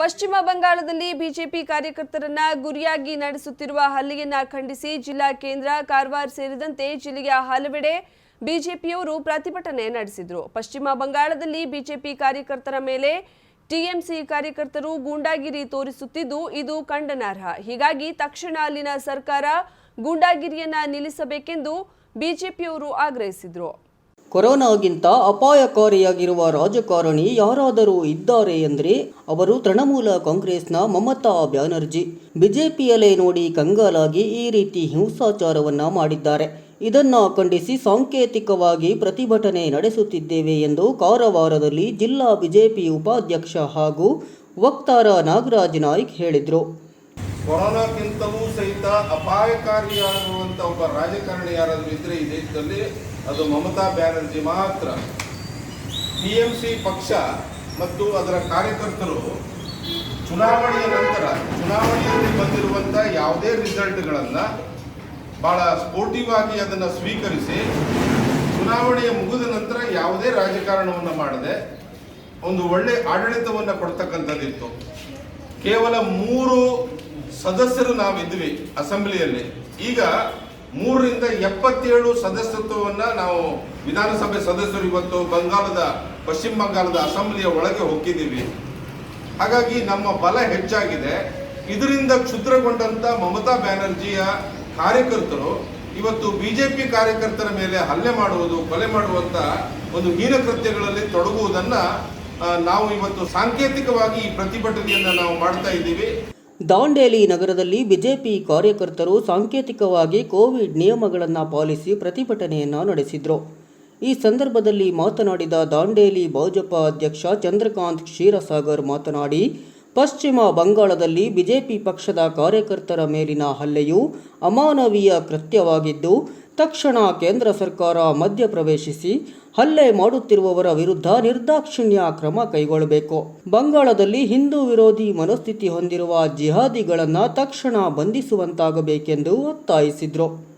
ಪಶ್ಚಿಮ ಬಂಗಾಳದಲ್ಲಿ ಬಿಜೆಪಿ ಕಾರ್ಯಕರ್ತರನ್ನ ಗುರಿಯಾಗಿ ನಡೆಸುತ್ತಿರುವ ಹಲ್ಲೆಯನ್ನ ಖಂಡಿಸಿ ಜಿಲ್ಲಾ ಕೇಂದ್ರ ಕಾರವಾರ ಸೇರಿದಂತೆ ಜಿಲ್ಲೆಯ ಹಲವೆಡೆ ಬಿಜೆಪಿಯವರು ಪ್ರತಿಭಟನೆ ನಡೆಸಿದ್ರು. ಪಶ್ಚಿಮ ಬಂಗಾಳದಲ್ಲಿ ಬಿಜೆಪಿ ಕಾರ್ಯಕರ್ತರ ಮೇಲೆ ಟಿಎಂಸಿ ಕಾರ್ಯಕರ್ತರು ಗೂಂಡಾಗಿರಿ ತೋರಿಸುತ್ತಿದ್ದು, ಇದು ಖಂಡನಾರ್ಹ. ಹೀಗಾಗಿ ತಕ್ಷಣ ಅಲ್ಲಿನ ಸರ್ಕಾರ ಗೂಂಡಾಗಿರಿಯನ್ನ ನಿಲ್ಲಿಸಬೇಕೆಂದು ಬಿಜೆಪಿಯವರು ಆಗ್ರಹಿಸಿದ್ರು. ಕೊರೋನಾಗಿಂತ ಅಪಾಯಕಾರಿಯಾಗಿರುವ ರಾಜಕಾರಣಿ ಯಾರಾದರೂ ಇದ್ದಾರೆ ಎಂದರೆ ಅವರು ತೃಣಮೂಲ ಕಾಂಗ್ರೆಸ್ನ ಮಮತಾ ಬ್ಯಾನರ್ಜಿ. ಬಿಜೆಪಿಯಲ್ಲೇ ನೋಡಿ ಕಂಗಾಲಾಗಿ ಈ ರೀತಿ ಹಿಂಸಾಚಾರವನ್ನು ಮಾಡಿದ್ದಾರೆ. ಇದನ್ನು ಖಂಡಿಸಿ ಸಾಂಕೇತಿಕವಾಗಿ ಪ್ರತಿಭಟನೆ ನಡೆಸುತ್ತಿದ್ದೇವೆ ಎಂದು ಕಾರವಾರದಲ್ಲಿ ಜಿಲ್ಲಾ ಬಿಜೆಪಿ ಉಪಾಧ್ಯಕ್ಷ ಹಾಗೂ ವಕ್ತಾರ ನಾಗರಾಜ್ ನಾಯ್ಕ್ ಹೇಳಿದರು. ಕೊರೋನಾಕ್ಕಿಂತಲೂ ಸಹಿತ ಅಪಾಯಕಾರಿಯಾಗಿರುವಂಥ ಒಬ್ಬ ರಾಜಕಾರಣಿ ಯಾರಾದರೂ ಇದ್ದರೆ ಈ ದೇಶದಲ್ಲಿ ಅದು ಮಮತಾ ಬ್ಯಾನರ್ಜಿ ಮಾತ್ರ. ಟಿ ಎಂ ಸಿ ಪಕ್ಷ ಮತ್ತು ಅದರ ಕಾರ್ಯಕರ್ತರು ಚುನಾವಣೆಯ ನಂತರ, ಚುನಾವಣೆಯಲ್ಲಿ ಬಂದಿರುವಂಥ ಯಾವುದೇ ರಿಸಲ್ಟ್ಗಳನ್ನು ಭಾಳ ಸ್ಪೋರ್ಟಿವ್ ಆಗಿ ಅದನ್ನು ಸ್ವೀಕರಿಸಿ ಚುನಾವಣೆಯ ಮುಗಿದ ನಂತರ ಯಾವುದೇ ರಾಜಕಾರಣವನ್ನು ಮಾಡದೆ ಒಂದು ಒಳ್ಳೆ ಆಡಳಿತವನ್ನು ಕೊಡ್ತಕ್ಕಂಥದ್ದಿತ್ತು. ಕೇವಲ ಮೂರು ಸದಸ್ಯರು ನಾವಿದ್ವಿ ಅಸೆಂಬ್ಲಿಯಲ್ಲಿ. ಈಗ ಮೂರರಿಂದ ಎಪ್ಪತ್ತೇಳು ಸದಸ್ಯತ್ವವನ್ನು ನಾವು ವಿಧಾನಸಭೆ ಸದಸ್ಯರು ಇವತ್ತು ಬಂಗಾಳದ ಪಶ್ಚಿಮ ಬಂಗಾಳದ ಅಸೆಂಬ್ಲಿಯ ಒಳಗೆ ಹೊಕ್ಕಿದ್ದೀವಿ. ಹಾಗಾಗಿ ನಮ್ಮ ಬಲ ಹೆಚ್ಚಾಗಿದೆ. ಇದರಿಂದ ಕ್ಷುದ್ರಗೊಂಡಂತ ಮಮತಾ ಬ್ಯಾನರ್ಜಿಯ ಕಾರ್ಯಕರ್ತರು ಇವತ್ತು ಬಿಜೆಪಿ ಕಾರ್ಯಕರ್ತರ ಮೇಲೆ ಹಲ್ಲೆ ಮಾಡುವುದು, ಕೊಲೆ ಮಾಡುವಂತ ಒಂದು ಹೀನ ಕೃತ್ಯಗಳಲ್ಲಿ ತೊಡಗುವುದನ್ನ ನಾವು ಇವತ್ತು ಸಾಂಕೇತಿಕವಾಗಿ ಈ ಪ್ರತಿಭಟನೆಯನ್ನ ನಾವು ಮಾಡ್ತಾ ಇದ್ದೀವಿ. ದಾಂಡೇಲಿ ನಗರದಲ್ಲಿ ಬಿಜೆಪಿ ಕಾರ್ಯಕರ್ತರು ಸಾಂಕೇತಿಕವಾಗಿ ಕೋವಿಡ್ ನಿಯಮಗಳನ್ನು ಪಾಲಿಸಿ ಪ್ರತಿಭಟನೆಯನ್ನು ನಡೆಸಿದರು. ಈ ಸಂದರ್ಭದಲ್ಲಿ ಮಾತನಾಡಿದ ದಾಂಡೇಲಿ ಭಾಜಪ ಅಧ್ಯಕ್ಷ ಚಂದ್ರಕಾಂತ್ ಕ್ಷೀರಸಾಗರ್ ಮಾತನಾಡಿ, ಪಶ್ಚಿಮ ಬಂಗಾಳದಲ್ಲಿ ಬಿಜೆಪಿ ಪಕ್ಷದ ಕಾರ್ಯಕರ್ತರ ಮೇಲಿನ ಹಲ್ಲೆಯು ಅಮಾನವೀಯ ಕೃತ್ಯವಾಗಿದ್ದು ತಕ್ಷಣ ಕೇಂದ್ರ ಸರ್ಕಾರ ಮಧ್ಯಪ್ರವೇಶಿಸಿ ಹಲ್ಲೆ ಮಾಡುತ್ತಿರುವವರ ವಿರುದ್ಧ ನಿರ್ದಾಕ್ಷಿಣ್ಯ ಕ್ರಮ ಕೈಗೊಳ್ಳಬೇಕು. ಬಂಗಾಳದಲ್ಲಿ ಹಿಂದೂ ವಿರೋಧಿ ಮನಸ್ಥಿತಿ ಹೊಂದಿರುವ ಜಿಹಾದಿಗಳನ್ನು ತಕ್ಷಣ ಬಂಧಿಸುವಂತಾಗಬೇಕೆಂದು ಒತ್ತಾಯಿಸಿದರು.